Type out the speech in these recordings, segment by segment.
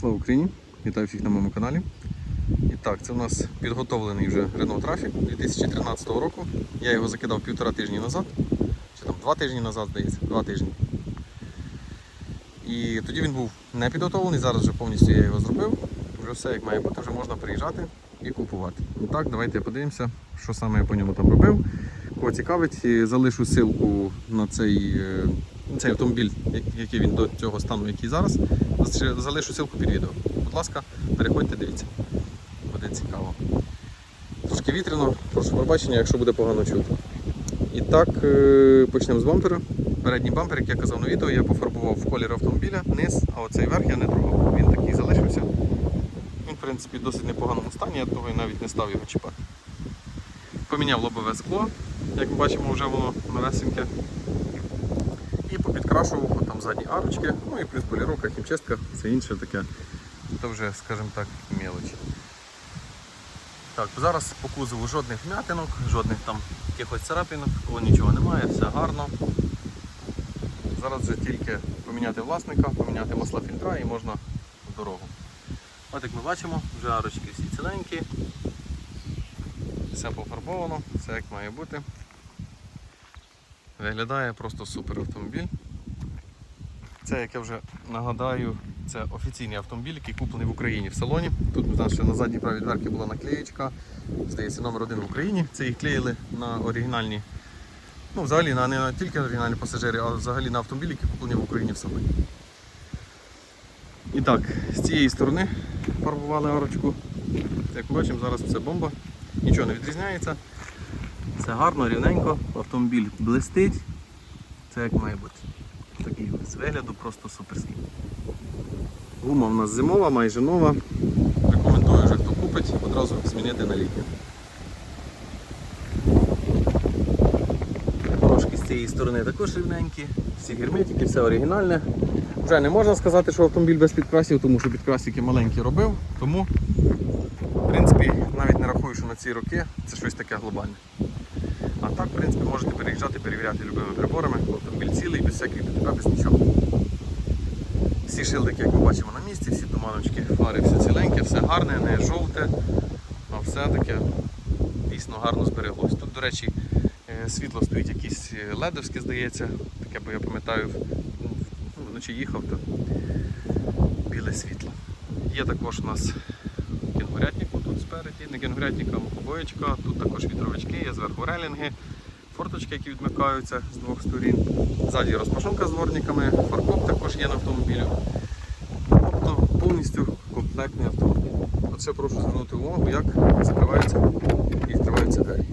Слава Україні! Вітаю всіх на моєму каналі. І так, це у нас підготовлений вже Renault Trafic 2013 року. Я його закидав півтора тижні назад, чи там два тижні назад, здається, два тижні. І тоді він був не підготовлений, зараз вже повністю я його зробив. Вже все як має бути, вже можна приїжджати і купувати. І так, давайте подивимося, що саме я по ньому там робив. Кого цікавить, залишу ссылку на цей, е, цей автомобіль, який він до цього стану, який зараз. Залишу ссылку під відео. Будь ласка, переходьте, дивіться. Буде цікаво. Трошки вітряно, прошу пробачення, якщо буде погано чути. І так, е, почнемо з бампера. Передній бампер, як я казав на відео, я пофарбував в колір автомобіля, низ, а оцей верх я не трогав. Він такий залишився. Він, в принципі, досить непоганому стані, я того і навіть не став його чіпати. Поміняв лобове скло, як ми бачимо, вже воно новесеньке. І попідкрашував там задні арочки, ну і плюс поліровка, хімчистка, все інше таке. Це вже, скажімо так, мелочі. Так, зараз по кузову жодних вмятинок, жодних там якихось царапинок, такого нічого немає, все гарно. Зараз вже тільки поміняти власника, поміняти масла фільтра і можна в дорогу. От як ми бачимо, вже арочки всі ціленькі, все пофарбовано, все як має бути. Виглядає просто супер автомобіль. Це, як я вже нагадаю, це офіційний автомобіль, який куплений в Україні в салоні. Тут у нас ще на задній правій дверці була наклеєчка, здається, номер один в Україні. Це їх клеїли на оригінальні, ну взагалі не тільки на оригінальні пасажири, а взагалі на автомобілі, які куплені в Україні в салоні. І так, з цієї сторони фарбували арочку. Як ми бачимо, зараз все бомба, нічого не відрізняється. Все гарно, рівненько, автомобіль блистить. Це як має бути. Такий з вигляду просто суперський. Гума в нас зимова, майже нова. Рекомендую вже хто купить, одразу змінити на літню. Трошки з цієї сторони також рівненькі, всі герметики, все оригінальне. Вже не можна сказати, що автомобіль без підкрасів, тому що підкрасики маленькі робив, тому в принципі навіть не рахую, що на ці роки це щось таке глобальне. А так, в принципі, можете переїжджати, перевіряти любими приборами, автомобіль цілий, без всяких ДТП, без нічого. Всі шилдики, як ми бачимо на місці, всі туманочки, фари, все ціленьке, все гарне, не жовте, а все таке дійсно гарно збереглось. Тут, до речі, е, світло стоїть якесь е, ледовське, здається, таке, бо я пам'ятаю, ну, вночі їхав, то біле світло. Є також у нас кінгурятник тут спереді, не кінгурятник, а мухобоєчка, тут також вітровички, є зверху релінги, форточки, які відмикаються з двох сторін. Ззаді розпашонка з дворниками, фаркоп також є на автомобілі. Тобто повністю комплектний автомобіль. От ще прошу звернути увагу, як закриваються і відкриваються двері.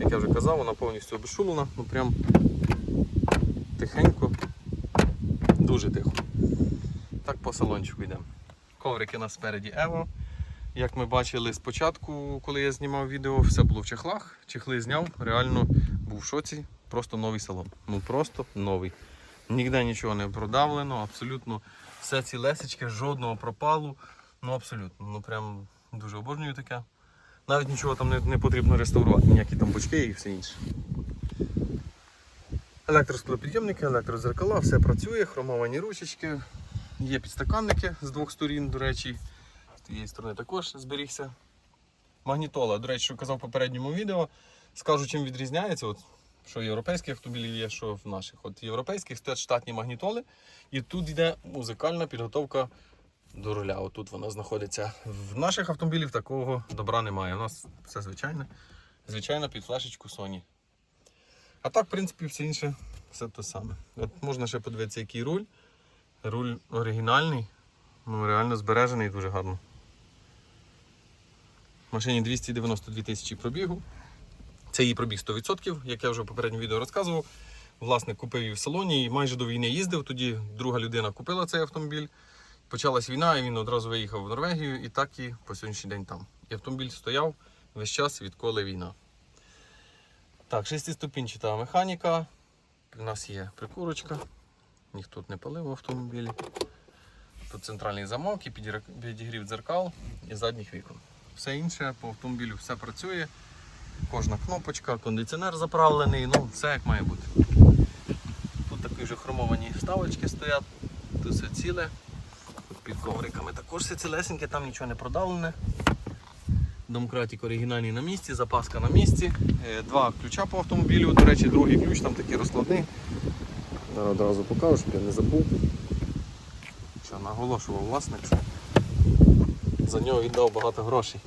Як я вже казав, вона повністю обезшумлена, ну прям тихенько, дуже тихо. Так по салончику йдемо. Коврики у нас спереді Evo. Як ми бачили спочатку, коли я знімав відео, все було в чехлах. Чехли зняв, реально був в шоці. Просто новий салон. Ну просто новий. Ніде нічого не продавлено, абсолютно все цілесечке, жодного пропалу. Ну абсолютно. Ну прям дуже обожнюю таке. Навіть нічого там не, не потрібно реставрувати, ніякі там бочки і все інше. Електросклопідйомники, електрозеркала, все працює, хромовані ручечки. Є підстаканники з двох сторін, до речі. З тієї сторони також зберігся. Магнітола, до речі, що казав в попередньому відео. Скажу, чим відрізняється. От, що в європейських автомобілів є, що в наших. От європейських стоять штатні магнітоли, і тут йде музикальна підготовка до руля. Отут вона знаходиться. В наших автомобілів такого добра немає. У нас все звичайне. Звичайно, під флешечку Sony. А так, в принципі, все інше все те саме. От можна ще подивитися, який руль. Руль оригінальний, ну реально збережений дуже гарно. Машині 292 тисячі пробігу. Це її пробіг 100%, як я вже в попередньому відео розказував. Власник купив її в салоні і майже до війни їздив. Тоді друга людина купила цей автомобіль. Почалась війна, і він одразу виїхав в Норвегію і так і по сьогоднішній день там. І автомобіль стояв весь час, відколи війна. Так, шестиступінчата механіка. У нас є прикурочка. Ніхто тут не палив в автомобілі. Тут центральний замок і підігрів дзеркал і задніх вікон. Все інше по автомобілю все працює. Кожна кнопочка, кондиціонер заправлений, ну все як має бути. Тут такі вже хромовані вставочки стоять, тут все ціле. під ковриками. Також все цілесеньке, там нічого не продавлене. Домкратик оригінальний на місці, запаска на місці. Е, Два ключа по автомобілю. До речі, другий ключ там такий розкладний. Зараз одразу покажу, щоб я не забув. Що наголошував власник, за нього віддав багато грошей.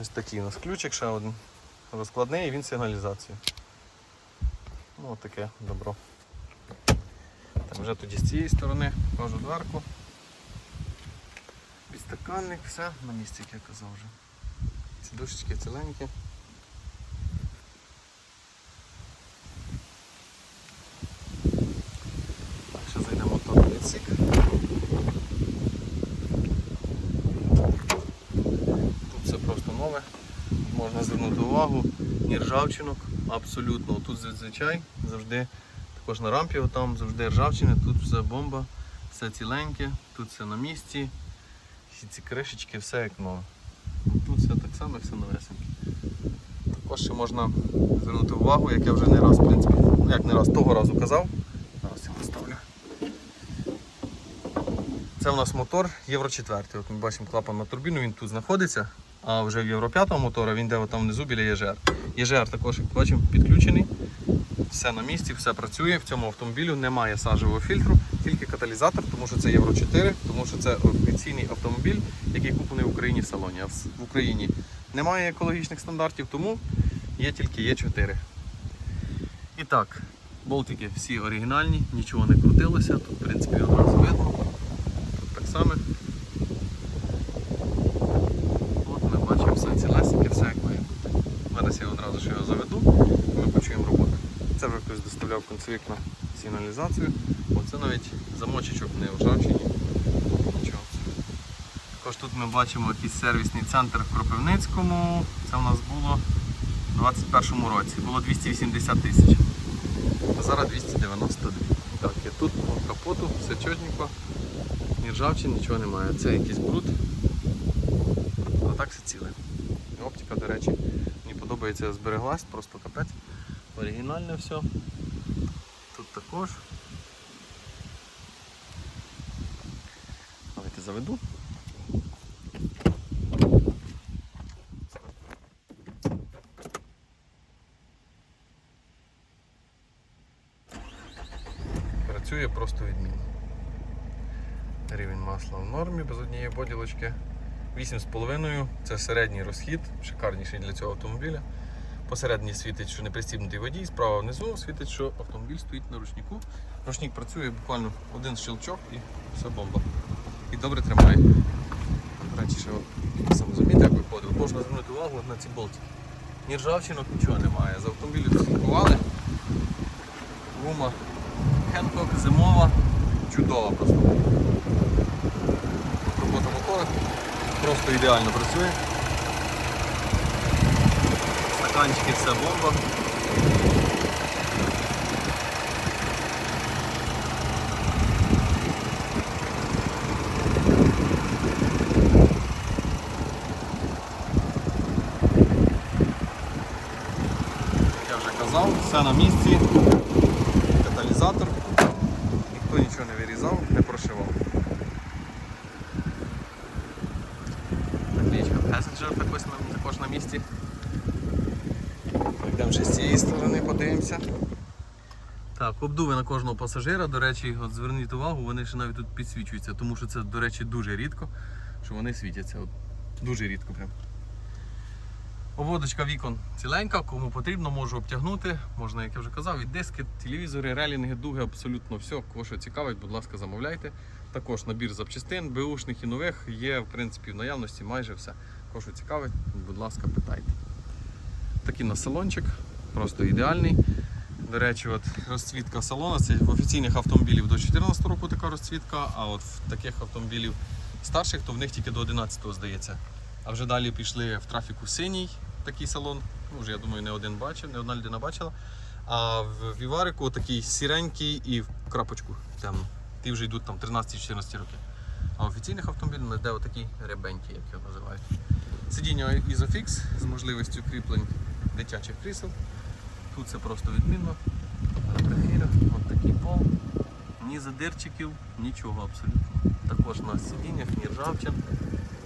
Ось такий у нас ключик ще один. Розкладний і він сигналізацію. Ну, таке добро. Так, вже тоді з цієї сторони покажу дверку. Підстаканник, все на місці, як я казав вже. Сідушечки ціленькі. Так, ще зайдемо в моторний відсік. Тут все просто нове. Можна звернути увагу, ні ржавчинок, абсолютно. Тут зазвичай завжди, також на рампі там завжди ржавчини, тут все бомба, все ціленьке, тут все на місці. Всі ці кришечки, все як нове. Тут все так само, все новесеньке. Також ще можна звернути увагу, як я вже не раз, в принципі, ну як не раз, того разу казав. Зараз я поставлю. Це у нас мотор Євро 4. От ми бачимо клапан на турбіну, він тут знаходиться. А вже в Євро 5 мотора він де там внизу біля ЄЖР. ЄЖР також, як бачимо, підключений. Все на місці, все працює. В цьому автомобілю немає сажевого фільтру, тільки каталізатор, тому що це Євро 4, тому що це офіційний автомобіль, який куплений в Україні в салоні. А в Україні немає екологічних стандартів, тому є тільки Є4. І так, болтики всі оригінальні, нічого не крутилося. Тут, в принципі, одразу видно. Тут так само. От ми бачимо все цілесеньке, все як має бути. Зараз ще його заведу ми почуємо роботу. Це вже хтось доставляв концевик на сигналізацію. Оце навіть замочечок не ржавчині. Нічого. Також тут ми бачимо якийсь сервісний центр в Кропивницькому. Це у нас було у 2021 році. Було 280 тисяч. А зараз 292. Так, і тут по капоту, все чотненько. Ні ржавчин, нічого немає. Це якийсь бруд. А так все ціле. Оптика, до речі, подобається збереглась, просто капець. Оригінальне все. Тут також. Давайте заведу. Працює просто відмінно. Рівень масла в нормі, без однієї поділочки. 8,5 це середній розхід, шикарніший для цього автомобіля. Посередній світить, що не пристібнутий водій, справа внизу світить, що автомобіль стоїть на ручнику. Ручник працює буквально один щелчок і все бомба. І добре тримає. Речі, ще от сам як виходив. Можна звернути увагу на ці болтики. Ні ржавчинок, нічого немає. За автомобілем слідкували. Гума Хенкок, зимова, чудова просто. От Робота мотора просто ідеально працює. Стаканчики все бомба. Як я вже казав, все на місці. Каталізатор. Ніхто нічого не вирізав, не прошивав. Passenger також на, також на місці. Йдемо ще з цієї сторони, подивимося. Так, обдуви на кожного пасажира, до речі, от зверніть увагу, вони ще навіть тут підсвічуються, тому що це, до речі, дуже рідко, що вони світяться. От, дуже рідко прям. Обводочка вікон ціленька, кому потрібно, можу обтягнути. Можна, як я вже казав, і диски, телевізори, релінги, дуги, абсолютно все. Кого що цікавить, будь ласка, замовляйте. Також набір запчастин, беушних і нових є в принципі в наявності майже все. Що цікавить, будь ласка, питайте. Такий на салончик, просто ідеальний. До речі, от розцвітка салона це в офіційних автомобілів до 14 року така розцвітка, а от в таких автомобілів старших, то в них тільки до 11-го здається. А вже далі пішли в трафіку синій такий салон. Ну, вже я думаю, не один бачив, не одна людина бачила. А в Віварику такий сіренький і в крапочку темно. Ті вже йдуть там 13-14 років. А офіційних автомобілів ми де отакі ребенькі, як його називають. Сидіння Isofix з можливістю кріплень дитячих крісел. Тут це просто відмінно. Фотографіра, от такий пол. ні задирчиків, нічого абсолютно. Також на сидіннях, ні ржавчин,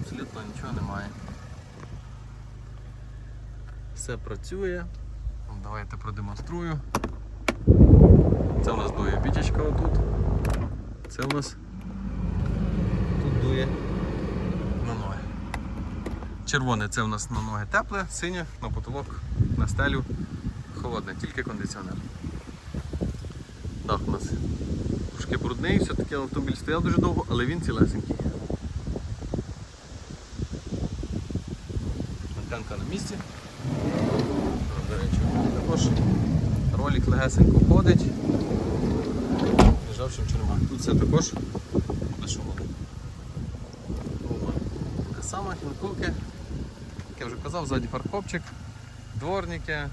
абсолютно нічого немає. Все працює. Давайте продемонструю. Це у нас дує бітічка отут. Це у нас тут дує. Червоне це у нас на ноги тепле, синє на потолок, на стелю холодне, тільки кондиціонер. Дах у нас трошки брудний, все-таки автомобіль стояв дуже довго, але він цілесенький. Антенка на місці. До речі, також ролик легесенько ходить. Чи немає. Тут все також безшумно. Те саме хінкулки, як я вже казав, ззаді фаркопчик, дворники,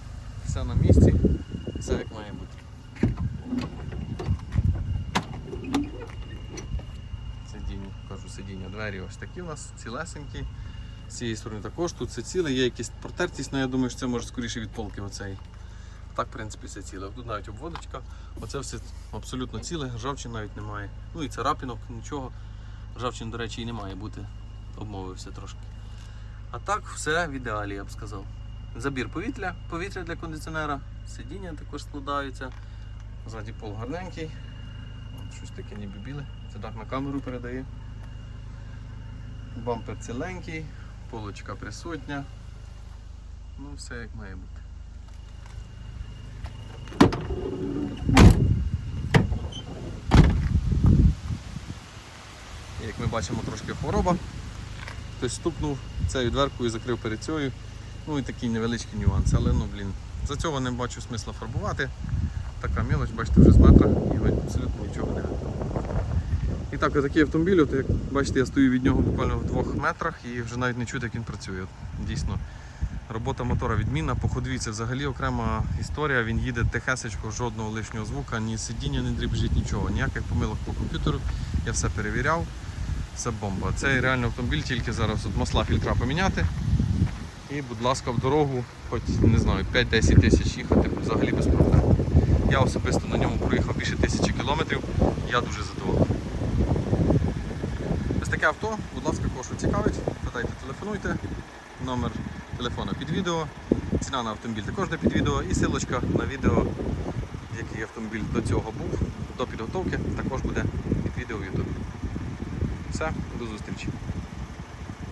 все на місці, все як має бути. Сидіння, кажу, сидіння, двері ось такі у нас цілесенькі. З цієї сторони також тут все ціле, є якась протертість, але я думаю, що це може скоріше від полки оцей. Так, в принципі, все ціле. Тут навіть обводочка, оце все абсолютно ціле, ржавчин навіть немає. Ну і царапінок, нічого. Ржавчин, до речі, і не має бути. Обмовився трошки. А так, все в ідеалі, я б сказав. Забір повітря, повітря для кондиціонера, сидіння також складаються. Ззаді пол гарненький. Щось таке ніби біле. Це так на камеру передає. Бампер ціленький, полочка присутня. Ну, все як має бути. Як ми бачимо, трошки хвороба. Хтось стукнув цією дверкою, закрив перед цією. Ну і такий невеличкий нюанс. Але ну блін, за цього не бачу смисла фарбувати. Така мілоч, бачите, вже з метра і абсолютно нічого не видно. І так, отакий автомобіль, от як бачите, я стою від нього буквально в двох метрах і вже навіть не чути, як він працює. Дійсно, робота мотора відмінна, по ходові це взагалі окрема історія. Він їде тихесечко, жодного лишнього звука, ні сидіння не дрібжить, нічого, ніяких помилок по комп'ютеру. Я все перевіряв. Це бомба. Цей реально автомобіль, тільки зараз от масла фільтра поміняти. І, будь ласка, в дорогу, хоч не знаю, 5-10 тисяч їхати взагалі без проблем. Я особисто на ньому проїхав більше тисячі кілометрів, я дуже задоволений. Ось таке авто, будь ласка, що цікавить, питайте, телефонуйте. Номер телефону під відео. Ціна на автомобіль також де під відео і силочка на відео, який автомобіль до цього був, до підготовки, також буде під відео в YouTube. Все, до зустрічі.